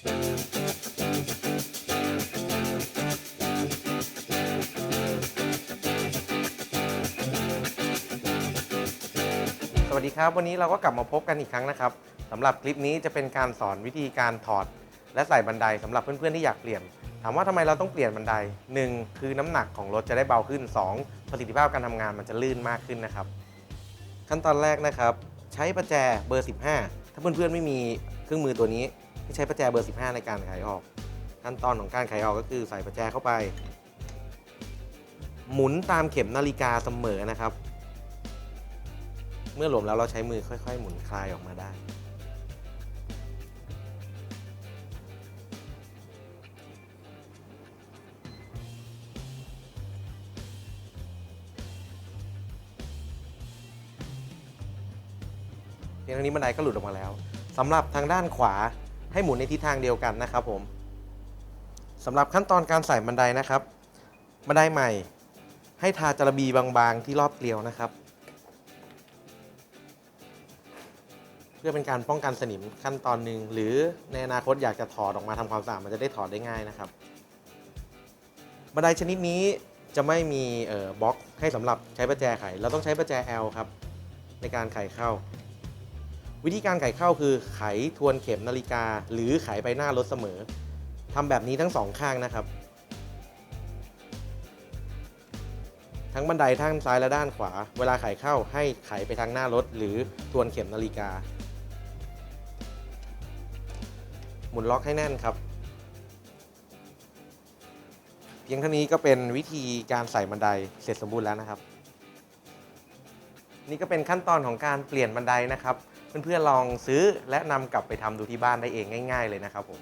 สวัสดีครับ วันนี้เราก็กลับมาพบกันอีกครั้งนะครับสำหรับคลิปนี้จะเป็นการสอนวิธีการถอด และใส่บันไดสำหรับเพื่อนๆที่อยากเปลี่ยน ถามว่าทำไมเราต้องเปลี่ยนบันได 1. คือน้ำหนักของรถจะได้เบาขึ้น 2. ประสิทธิภาพการทำงานมันจะลื่นมากขึ้นนะครับ ขั้นตอนแรกนะครับ ใช้ประแจเบอร์ 15 ถ้าเพื่อนๆไม่มี เครื่องมือตัวนี้ให้ใช้ประแจเบอร์ 15 ในการไขออก ขั้นตอนของการไขออกก็คือใส่ประแจเข้าไป หมุนตามเข็มนาฬิกาเสมอนะครับ เมื่อหลวมแล้วเราใช้มือค่อย ๆ หมุนคลายออกมาได้เพียงเท่านี้บันไดก็หลุดออกมาแล้ว สำหรับทางด้านขวาให้หมุนในทิศทางเดียวกันนะครับผมสำหรับขั้นตอนการใส่บันไดนะครับ บันไดใหม่ ให้ทาจระบีบางๆที่รอบเกลียวนะครับ เพื่อเป็นการป้องกันสนิมขั้นตอนหนึ่งหรือในอนาคตอยากจะถอดออกมาทำความสะอาดมันจะได้ถอดได้ง่ายนะครับ บันไดชนิดนี้จะไม่มีเอ่อบล็อกให้สำหรับใช้ประแจไข เราต้องใช้ประแจ L ครับในการไขเข้า วิธีการไขเข้าคือไขทวนเข็มนาฬิกา หรือไขไปหน้ารถเสมอทำแบบนี้ทั้งสองข้างนะครับ ทั้งบันไดทั้งซ้ายและด้านขวา เวลาไขเข้าให้ไขไปทางหน้ารถ หรือทวนเข็มนาฬิกา หมุนล็อกให้แน่นครับ เพียงเท่านี้ก็เป็นวิธีการใส่บันไดเสร็จสมบูรณ์แล้วนะครับ นี่ก็เป็นขั้นตอนของการเปลี่ยนบันไดนะครับ เพื่อนๆลองซื้อและนำกลับไปทำดูที่บ้านได้เองง่าย ๆ เลยนะครับผม